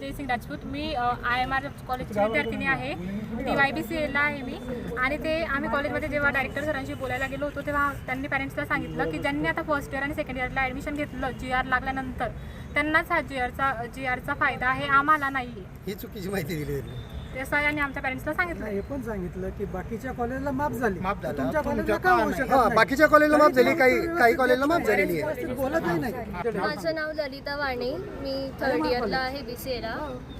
विजय सिंग राजपूत. मी I M R कॉलेजची विद्यार्थिनी आहे. टी वाय बी सी एला आहे मी. आणि ते आम्ही कॉलेजमध्ये जेव्हा डायरेक्टर सरांशी बोलायला गेलो होतो तेव्हा त्यांनी पॅरेंट्सला सांगितलं की ज्यांनी आता फर्स्ट इयर आणि सेकंड इयरला ॲडमिशन घेतलं जी आर लागल्यानंतर त्यांनाच हा जी आरचा जी आरचा फायदा आहे आम्हाला नाही आहे ही चुकीची माहिती दिली ते असं यांनी आमच्या पॅरेंट्सला सांगितलं. हे पण सांगितलं की बाकीच्या कॉलेजला माफ झाली. माफ झालं. तुमच्या कॉलेजला का का होऊ? शकत हा नाही? बाकीच्या कॉलेजला माफ झाली काही काही कॉलेजला माफ झालेली आहे. व्यवस्थित बोलतही नाही. माझं नाव ललिता वाणी. मी थर्ड इयरला आहे बी सी एला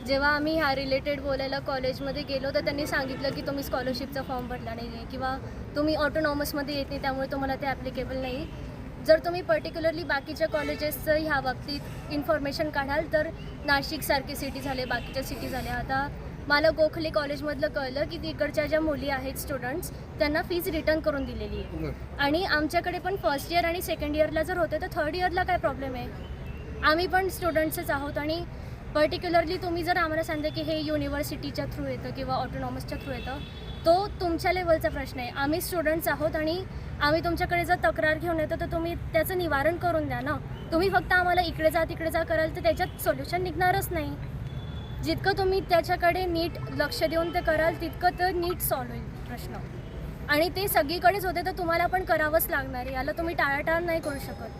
जेव्हा आम्ही ह्या रिलेटेड बोलायला कॉलेजमध्ये गेलो तर त्यांनी सांगितलं की तुम्ही स्कॉलरशिपचा फॉर्म भरला नाही आहे किंवा तुम्ही ऑटोनॉमसमध्ये येत नाही त्यामुळे तुम्हाला ते ॲप्लिकेबल नाही. जर तुम्ही पर्टिक्युलरली बाकीच्या कॉलेजेसचं ह्या बाबतीत इन्फॉर्मेशन काढाल तर नाशिकसारखे सिटी झाले बाकीच्या सिटी झाल्या. आता मला गोखले कॉलेजमधलं कळलं की तिकडच्या ज्या मुली आहेत स्टुडंट्स त्यांना फीज रिटर्न करून दिलेली आहे. आणि आमच्याकडे पण फर्स्ट इयर आणि सेकंड इयरला जर होते तर थर्ड इयरला काय प्रॉब्लेम आहे? आम्ही पण स्टुडंट्सच आहोत आणि पर्टिक्युलरली तुम्ही जर आम्हाला सांगता की हे युनिव्हर्सिटीच्या थ्रू येतं किंवा ऑटोनॉमसच्या थ्रू येतं तो तुमच्या लेवलचा प्रश्न आहे. आम्ही स्टुडंट्स आहोत आणि आम्ही तुमच्याकडे जर तक्रार घेऊन येतो तर तुम्ही त्याचं निवारण करून द्या ना. तुम्ही फक्त आम्हाला इकडे जा तिकडे जा कराल तर त्याच्यात सोल्युशन निघणारच नाही. जितकं तुम्ही त्याच्याकडे नीट लक्ष देऊन ते कराल तितकं तर नीट सॉल्व्ह होईल प्रश्न. आणि ते सगळीकडेच होते तर तुम्हाला पण करावंच लागणार आहे. याला तुम्ही टाळाटाळ नाही करू शकत.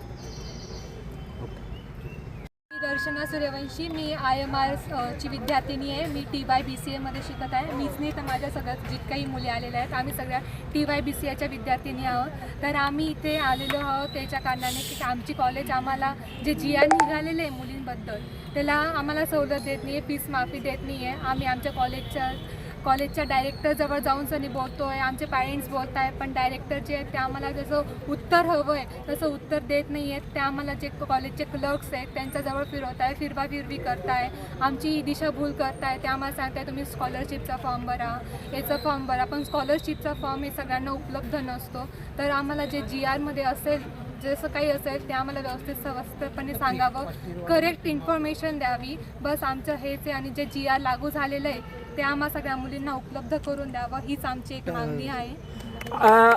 दर्शना सूर्यवंशी. मी आय एम आर ची विद्यार्थिनी आहे. मी टी वाय बी सी एमध्ये शिकत आहे. मीच नाही तर माझ्या सगळ्यात काही मुली आलेल्या आहेत आम्ही सगळ्या टी वाय बी सी एच्या विद्यार्थिनी आहोत. तर आम्ही इथे आलेलो आहोत त्याच्या कारणाने की आमची कॉलेज आम्हाला जे जी आर निघालेले आहे मुलींबद्दल त्याला आम्हाला सवलत देत नाही आहे फीस माफी देत नाही आहे आम्ही आमच्या कॉलेजच्या कॉलेजच्या डायरेक्टरजवळ जाऊन सनी बोलतो आहे आमचे पॅरेंट्स बोलत आहे पण डायरेक्टर जे आहेत ते आम्हाला जसं उत्तर हवं आहे तसं उत्तर देत नाही आहेत ते आम्हाला जे कॉलेजचे क्लर्क्स आहेत त्यांच्याजवळ फिरवत आहे फिरवाफिरवी करताय. आमची दिशाभूल करताय ते आम्हाला सांगताय तुम्ही स्कॉलरशिपचा फॉर्म भरा. याचा फॉर्म भरा. पण स्कॉलरशिपचा फॉर्म हे सगळ्यांना उपलब्ध नसतो. तर आम्हाला जे जी आरमध्ये असेल जसं काही असेल ते आम्हाला व्यवस्थित सविस्तरपणे सांगावं. करेक्ट इन्फॉर्मेशन द्यावी. बस आमचं हेच आहे आणि जे जी आर लागू झालेलं आहे ते आम्हा सगळ्या मुलींना उपलब्ध करून द्यावं. हीच आमची एक मागणी आहे.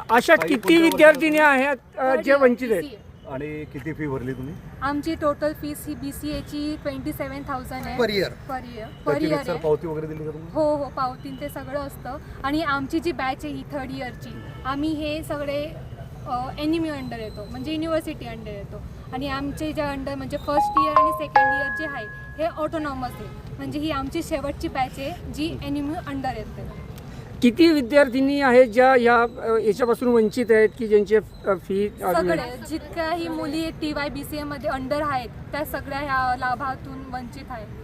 अशा किती विद्यार्थिनी आहेत जे वंचित आहेत? आणि किती फी भरली तुम्ही? आमची टोटल फीस ही बी सी एची ट्वेंटी सेवन थाउजंड आहे. Per year per year per year पावती वगैरे दिली का तुम्ही? हो हो पावतीन ते सगळं असतं. आणि आमची जी बॅच आहे ही थर्ड इयरची आम्ही हे सगळे एन एम यू अंडर येतो. म्हणजे युनिव्हर्सिटी अंडर येतो. आणि आमचे जे अंडर म्हणजे फर्स्ट इयर आणि सेकंड इयर जे आहे हे ऑटोनॉमस आहे. म्हणजे ही आमची शेवटची बॅच आहे G N M U under येते. किती विद्यार्थिनी आहेत ज्या या याच्यापासून वंचित आहेत की ज्यांचे फी सगळे जितक्याही मुली टी वाय बी सी एमध्ये अंडर आहेत त्या सगळ्या ह्या लाभातून वंचित आहेत.